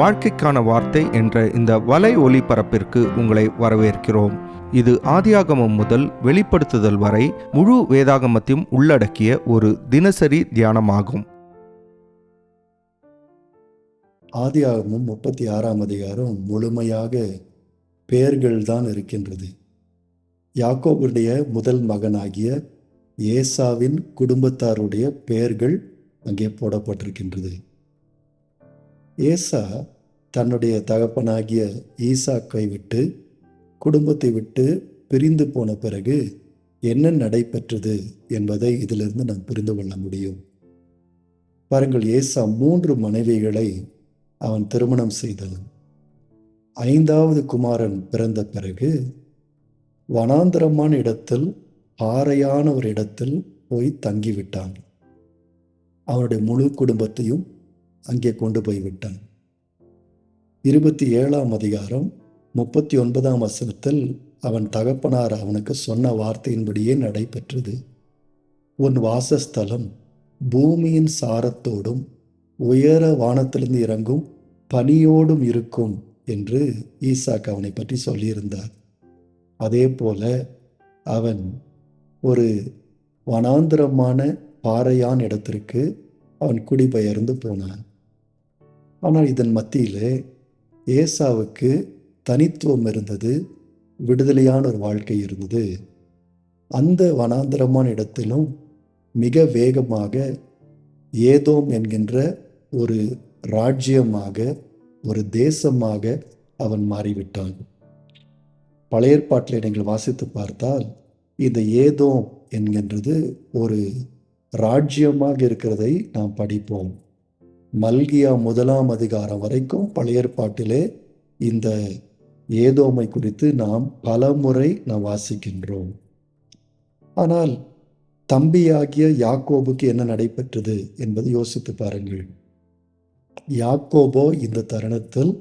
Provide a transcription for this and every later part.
வாழ்க்கைக்கான வார்த்தை என்ற இந்த வலை ஒளிபரப்பிற்கு உங்களை வரவேற்கிறோம். இது ஆதியாகமம் முதல் வெளிப்படுத்துதல் வரை முழு வேதாகமத்தையும் உள்ளடக்கிய ஒரு தினசரி தியானமாகும். ஆதியாகமும் முப்பத்தி ஆறாம் அதிகாரம் முழுமையாக பெயர்கள் தான் இருக்கின்றது. யாக்கோபுடைய முதல் மகனாகிய ஏசாவின் குடும்பத்தாருடைய பெயர்கள் அங்கே போடப்பட்டிருக்கின்றது. ஏசா தன்னுடைய தகப்பனாகிய ஈசாக்கை விட்டு குடும்பத்தை விட்டு பிரிந்து போன பிறகு என்ன நடைபெற்றது என்பதை இதிலிருந்து நாம் புரிந்து கொள்ள முடியும். பாருங்கள் ஏசா மூன்று மனைவிகளை அவன் திருமணம் செய்தான் ஐந்தாவது குமாரன் பிறந்த பிறகு வனாந்தரமான இடத்தில் பாறையான ஒரு இடத்தில் போய் தங்கிவிட்டான். அவனுடைய முழு குடும்பத்தையும் அங்கே கொண்டு போய் விட்டான் இருபத்தி ஏழாம் அதிகாரம் முப்பத்தி ஒன்பதாம் வசனத்தில் அவன் தகப்பனார் அவனுக்கு சொன்ன வார்த்தையின்படியே நடைபெற்றது. உன் வாசஸ்தலம் பூமியின் சாரத்தோடும் உயர வானத்திலிருந்து இறங்கும் பனியோடும் இருக்கும் என்று ஈசாக் அவனை பற்றி சொல்லியிருந்தார். அதே போல அவன் ஒரு வனாந்திரமான பாறையான் இடத்திற்கு அவன் குடிபெயர்ந்து போனான். ஆனால் இதன் மத்தியிலே ஏசாவுக்கு தனித்துவம் இருந்தது விடுதலையான ஒரு வாழ்க்கை இருந்தது. அந்த வனாந்திரமான இடத்திலும் மிக வேகமாக ஏதோம் என்கின்ற ஒரு ராஜ்யமாக ஒரு தேசமாக அவன் மாறிவிட்டான். பழைய ஏற்பாட்டில் நீங்கள் வாசித்து பார்த்தால் இந்த ஏதோம் என்கின்றது ஒரு ராஜ்யமாக இருக்கிறதை நாம் படிப்போம். மல்கியா முதலாம் அதிகாரம் வரைக்கும் பழைய ஏற்பாட்டிலே இந்த ஏதோமை குறித்து நாம் பல முறை நாம் வாசிக்கின்றோம். ஆனால் தம்பியாகிய யாக்கோபுக்கு என்ன நடைபெற்றது என்பதை யோசித்து பாருங்கள். யாக்கோபோ இந்த தருணத்தில்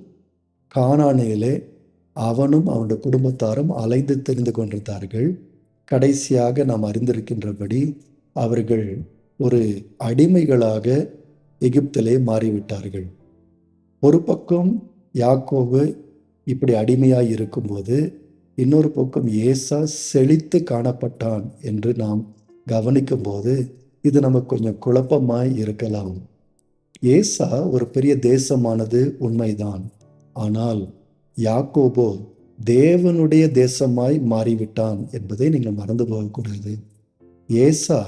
காணானையிலே அவனும் அவனுடைய குடும்பத்தாரும் அலைந்து தெரிந்து கொண்டிருந்தார்கள். கடைசியாக நாம் அறிந்திருக்கின்றபடி அவர்கள் ஒரு அடிமைகளாக எகிப்திலே மாறிவிட்டார்கள். ஒரு பக்கம் யாக்கோவு இப்படி அடிமையாய் இருக்கும்போது இன்னொரு பக்கம் ஏசா செழித்து காணப்பட்டான் என்று நாம் கவனிக்கும்போது இது நமக்கு கொஞ்சம் குழப்பமாய் இருக்கலாம். ஏசா ஒரு பெரிய தேசமானது உண்மைதான். ஆனால் யாக்கோபோ தேவனுடைய தேசமாய் மாறிவிட்டான் என்பதை நீங்கள் மறந்து போகக்கூடாது. ஏசா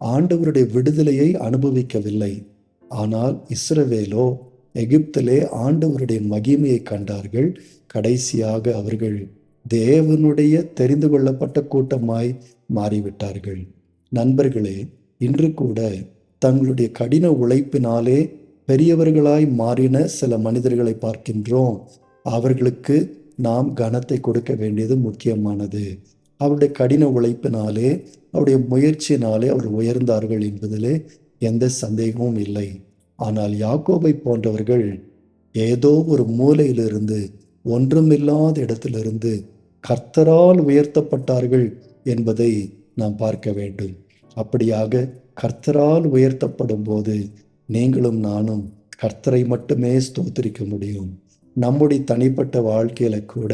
ஆண்டவருடைய விடுதலையை அனுபவிக்கவில்லை. ஆனால் இஸ்ரவேலோ எகிப்திலே ஆண்டவருடைய மகிமையை கண்டார்கள். கடைசியாக அவர்கள் தேவனுடைய தெரிந்து கொள்ளப்பட்ட கூட்டமாய் மாறிவிட்டார்கள். நண்பர்களே இன்று கூட தங்களுடைய கடின உழைப்பினாலே பெரியவர்களாய் மாறின சில மனிதர்களை பார்க்கின்றோம். அவர்களுக்கு நாம் கனத்தை கொடுக்க வேண்டியது முக்கியமானது. அவருடைய கடின உழைப்பினாலே அவருடைய முயற்சியினாலே அவர் உயர்ந்தார்கள் என்பதிலே எந்த சந்தேகமும் இல்லை. ஆனால் யாக்கோபை போன்றவர்கள் ஏதோ ஒரு மூலையிலிருந்து ஒன்றுமில்லாத இடத்திலிருந்து கர்த்தரால் உயர்த்தப்பட்டார்கள் என்பதை நாம் பார்க்க வேண்டும். அப்படியாக கர்த்தரால் உயர்த்தப்படும் போது நீங்களும் நானும் கர்த்தரை மட்டுமே ஸ்தோத்திரிக்க முடியும். நம்முடைய தனிப்பட்ட வாழ்க்கையில கூட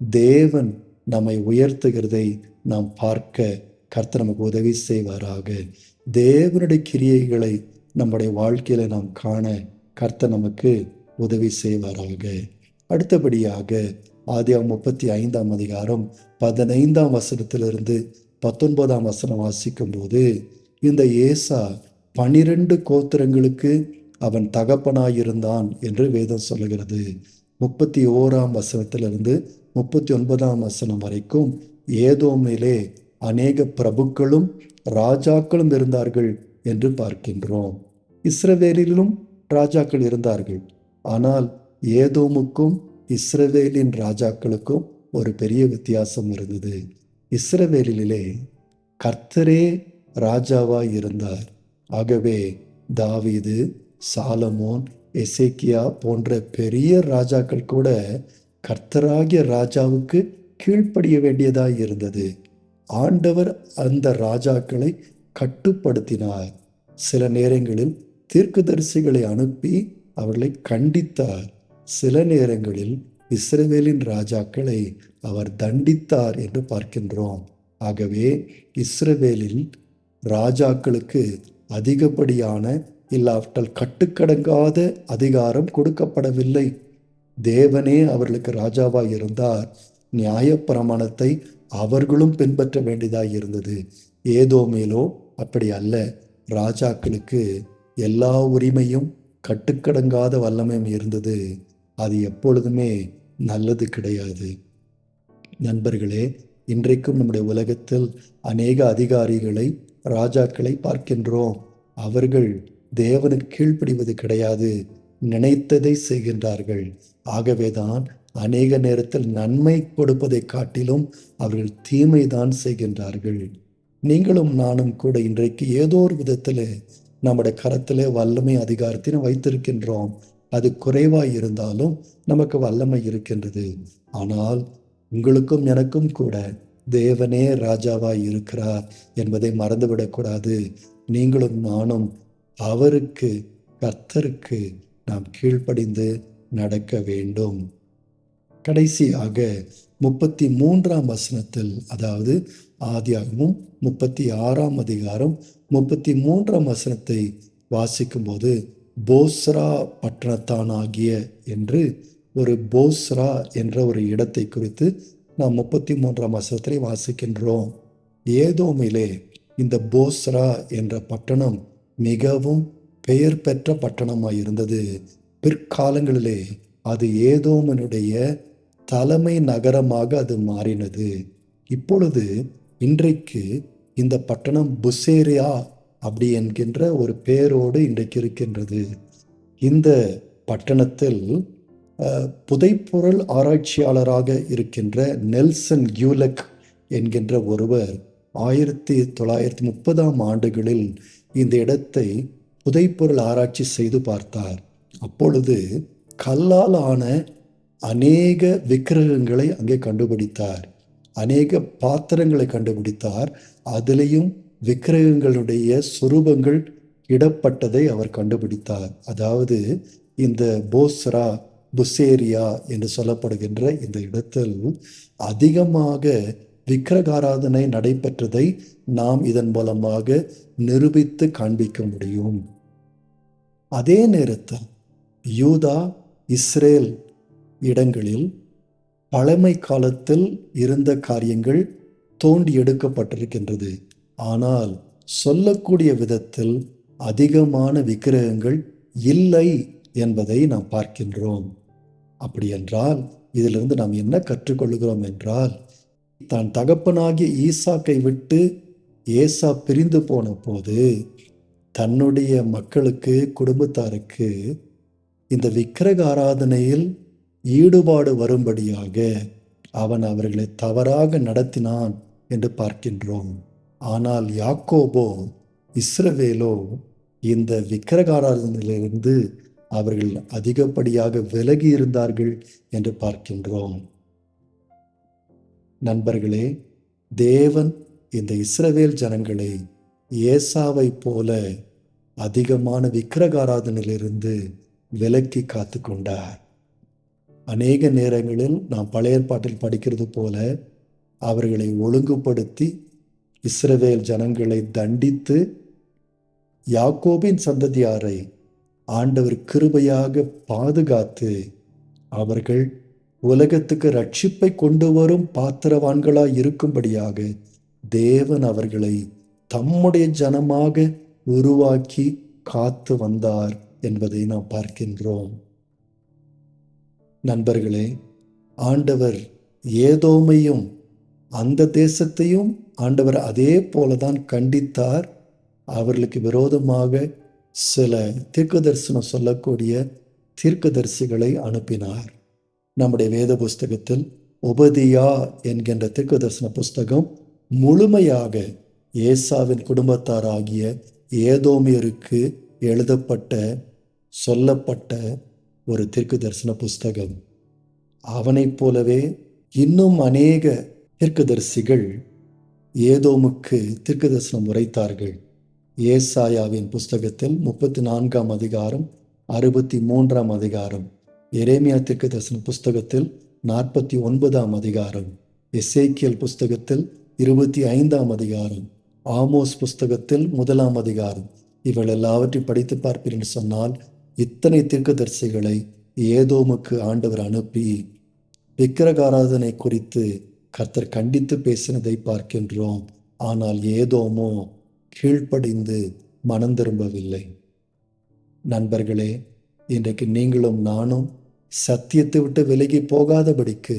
தேவன் நம்மை உயர்த்துகிறதை நாம் பார்க்க கர்த்தர் நமக்கு உதவி செய்வாராக. தேவனுடைய கிரியைகளை நம்முடைய வாழ்க்கையில நாம் காண கர்த்தர் நமக்கு உதவி செய்வாராக. அடுத்தபடியாக ஆதியா முப்பத்தி ஐந்தாம் அதிகாரம் பதினைந்தாம் வசனத்திலிருந்து பத்தொன்பதாம் வசனம் வாசிக்கும் போது இந்த ஏசா பனிரெண்டு கோத்திரங்களுக்கு அவன் தகப்பனாயிருந்தான் என்று வேதம் சொல்லுகிறது. முப்பத்தி ஓராம் வசனத்திலிருந்து முப்பத்தி ஒன்பதாம் வசனம் வரைக்கும் ஏதோமிலே அநேக பிரபுக்களும் ராஜாக்களும் இருந்தார்கள் என்று பார்க்கின்றோம். இஸ்ரவேலிலும் ராஜாக்கள் இருந்தார்கள். ஆனால் ஏதோமுக்கும் இஸ்ரவேலின் ராஜாக்களுக்கும் ஒரு பெரிய வித்தியாசம் இருந்தது. இஸ்ரவேலிலே கர்த்தரே ராஜாவாய் இருந்தார். ஆகவே தாவீது சாலமோன் எசேக்கியா போன்ற பெரிய ராஜாக்கள் கூட கர்த்தராகிய ராஜாவுக்கு கீழ்ப்படிய வேண்டியதாய் இருந்தது. ஆண்டவர் அந்த ராஜாக்களை கட்டுப்படுத்தினார். சில நேரங்களில் தீர்க்கதரிசிகளை அனுப்பி அவர்களை கண்டித்தார். சில நேரங்களில் இஸ்ரவேலின் ராஜாக்களை அவர் தண்டித்தார் என்று பார்க்கின்றோம். ஆகவே இஸ்ரவேலில் ராஜாக்களுக்கு அதிகப்படியான இல்லாவிட்டால் கட்டுக்கடங்காத அதிகாரம் கொடுக்கப்படவில்லை. தேவனே அவர்களுக்கு ராஜாவாக இருந்தார் நியாயப்பிரமாணத்தை அவர்களும் பின்பற்ற வேண்டியதாக இருந்தது. ஏதோ மேலோ அப்படி அல்ல. ராஜாக்களுக்கு எல்லா உரிமையும் கட்டுக்கடங்காத வல்லமையும் இருந்தது. அது எப்பொழுதுமே நல்லது கிடையாது. நண்பர்களே இன்றைக்கும் நம்முடைய உலகத்தில் அநேக அதிகாரிகளை ராஜாக்களை பார்க்கின்றோம். அவர்கள் தேவனுக்கு கீழ்ப்படிவது கிடையாது. நினைத்ததை செய்கின்றார்கள். ஆகவேதான் அநேக நேரத்தில் நன்மை கொடுப்பதை காட்டிலும் அவர்கள் தீமை தான் செய்கின்றார்கள். நீங்களும் நானும் கூட இன்றைக்கு ஏதோ ஒரு விதத்தில் நம்முடைய கரத்திலே வல்லமை அதிகாரத்தினை வைத்திருக்கின்றோம். அது குறைவாய் இருந்தாலும் நமக்கு வல்லமை இருக்கின்றது. ஆனால் உங்களுக்கும் எனக்கும் கூட தேவனே ராஜாவாய் இருக்கிறார் என்பதை மறந்துவிடக்கூடாது நீங்களும் நானும் அவருக்கு கர்த்தருக்கு நாம் கீழ்ப்படிந்து நடக்க வேண்டும். கடைசியாக முப்பத்தி மூன்றாம் வசனத்தில் அதாவது ஆதியாகமும் முப்பத்தி ஆறாம் அதிகாரம் முப்பத்தி மூன்றாம் வசனத்தை வாசிக்கும்போது போஸ்ரா பட்டணத்தானாகிய என்று ஒரு போஸ்ரா என்ற ஒரு இடத்தை குறித்து நாம் முப்பத்தி மூன்றாம் வசனத்திலே வாசிக்கின்றோம். ஏதோமிலே இந்த போஸ்ரா என்ற பட்டணம் மிகவும் பெயர் பெற்ற பட்டணமாக இருந்தது பிற்காலங்களிலே அது ஏதோமனுடைய தலைமை நகரமாக அது மாறினது. இப்பொழுது இன்றைக்கு இந்த பட்டணம் புசேரியா அப்படி என்கின்ற ஒரு பெயரோடு இன்றைக்கு இருக்கின்றது. இந்த பட்டணத்தில் புதைப்பொருள் ஆராய்ச்சியாளராக இருக்கின்ற நெல்சன் கியூலக் என்கின்ற ஒருவர் ஆயிரத்தி தொள்ளாயிரத்தி முப்பதாம் ஆண்டுகளில் இந்த இடத்தை புதைப்பொருள் ஆராய்ச்சி செய்து பார்த்தார். அப்பொழுது கல்லால் ஆன அநேக விக்கிரகங்களை அங்கே கண்டுபிடித்தார். அநேக பாத்திரங்களை கண்டுபிடித்தார். அதிலையும் விக்கிரகங்களுடைய சுரூபங்கள் இடப்பட்டதை அவர் கண்டுபிடித்தார். அதாவது இந்த போஸ்ரா புசேரியா என்று சொல்லப்படுகின்ற இந்த இடத்தில் அதிகமாக விக்கிரகாராதனை நடைபெற்றதை நாம் இதன் மூலமாக நிரூபித்து காண்பிக்க முடியும். அதே நேரத்தில் யூதா இஸ்ரேல் இடங்களில் பழமை காலத்தில் இருந்த காரியங்கள் தோண்டி எடுக்கப்பட்டிருக்கின்றது. ஆனால் சொல்லக்கூடிய விதத்தில் அதிகமான விக்கிரகங்கள் இல்லை என்பதை நாம் பார்க்கின்றோம். அப்படி என்றால் இதிலிருந்து நாம் என்ன கற்றுக்கொள்கிறோம் என்றால் தான் தகப்பனாகிய ஈசாக்கை விட்டு ஏசா பிரிந்து போன போது தன்னுடைய மக்களுக்கு குடும்பத்தாருக்கு இந்த விக்கிரக ஆராதனையில் ஈடுபாடு வரும்படியாக அவன் அவர்களை தவறாக நடத்தினான் என்று பார்க்கின்றோம். ஆனால் யாக்கோபோ இஸ்ரவேலோ இந்த விக்கிரக அவர்கள் அதிகப்படியாக விலகி இருந்தார்கள் என்று பார்க்கின்றோம். நண்பர்களே தேவன் இந்த இஸ்ரவேல் ஜனங்களை ஏசாவை போல அதிகமான விக்கிரகாராதனிலிருந்து விலக்கி காத்து கொண்டார் அநேக நேரங்களில் நாம் பழைய ஏற்பாட்டில் படிக்கிறது போல அவர்களை ஒழுங்குபடுத்தி இஸ்ரவேல் ஜனங்களை தண்டித்து யாக்கோபின் சந்ததியாரை ஆண்டவர் கிருபையாக பாதுகாத்து அவர்கள் உலகத்துக்கு ரட்சிப்பை கொண்டு வரும் பாத்திரவான்களாய் இருக்கும்படியாக தேவன் அவர்களை தம்முடைய ஜனமாக உருவாக்கி காத்து வந்தார் என்பதை நாம் பார்க்கின்றோம். நண்பர்களே ஆண்டவர் ஏதோமையும் அந்த தேசத்தையும் ஆண்டவர் அதே போல தான் கண்டித்தார். அவர்களுக்கு விரோதமாக சில தீர்க்கதரிசனம் சொல்லக்கூடிய தீர்க்கதரிசிகளை அனுப்பினார். நம்முடைய வேத புஸ்தகத்தில் உபதியா என்கின்ற தீர்க்கதரிசன புஸ்தகம் முழுமையாக ஏசாவின் குடும்பத்தாராகிய ஏதோமியருக்கு எழுதப்பட்ட சொல்லப்பட்ட ஒரு தீர்க்கதரிசன புஸ்தகம். அவனைப் போலவே இன்னும் அநேக தீர்க்கதரிசிகள் ஏதோமுக்கு தீர்க்கதரிசனம் உரைத்தார்கள். ஏசாயாவின் புஸ்தகத்தில் முப்பத்தி நான்காம் அதிகாரம் அறுபத்தி மூன்றாம் அதிகாரம் எரேமியா தீர்க்கதரிசன புஸ்தகத்தில் நாற்பத்தி ஒன்பதாம் அதிகாரம் எசேக்கியல் புஸ்தகத்தில் இருபத்தி ஐந்தாம் அதிகாரம் ஆமோஸ் புஸ்தகத்தில் முதலாம் அதிகாரம். இவள் எல்லாவற்றையும் படித்து பார்ப்பீர் என்று சொன்னால் இத்தனை தீர்க்கதரிசிகளை ஏதோமுக்கு ஆண்டவர் அனுப்பி விக்கிரகாராதனை குறித்து கர்த்தர் கண்டித்து பேசினதை பார்க்கின்றோம். ஆனால் ஏதோமோ கீழ்ப்படிந்து மனம் திரும்பவில்லை. நண்பர்களே இன்றைக்கு நீங்களும் நானும் சத்தியத்தை விட்டு விலகி போகாதபடிக்கு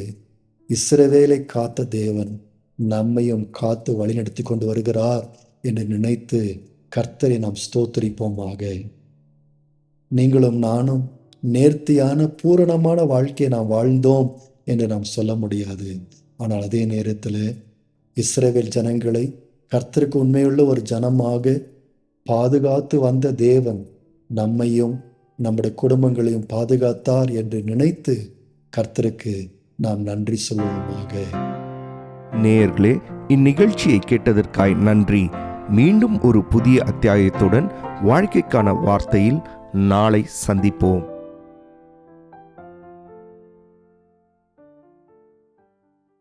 இஸ்ரவேலை காத்த தேவன் நம்மையும் காத்து வழிநடத்தி கொண்டு வருகிறார் என்று நினைத்து கர்த்தரை நாம் ஸ்தோத்தரிப்போமாக. நீங்களும் நானும் நேர்த்தியான பூரணமான வாழ்க்கையை நாம் வாழ்ந்தோம் என்று நாம் சொல்ல முடியாது. ஆனால் அதே நேரத்தில் இஸ்ரேவேல் ஜனங்களை கர்த்தருக்கு உண்மையுள்ள ஒரு ஜனமாக பாதுகாத்து வந்த தேவன் நம்மையும் நம்முடைய குடும்பங்களையும் பாதுகாத்தார் என்று நினைத்து கர்த்தருக்கு நாம் நன்றி சொல்லுவோமாக. நேயர்களே இந்நிகழ்ச்சியை கேட்டதற்காய் நன்றி. மீண்டும் ஒரு புதிய அத்தியாயத்துடன் வாழ்க்கைக்கான வார்த்தையில் நாளை சந்திப்போம்.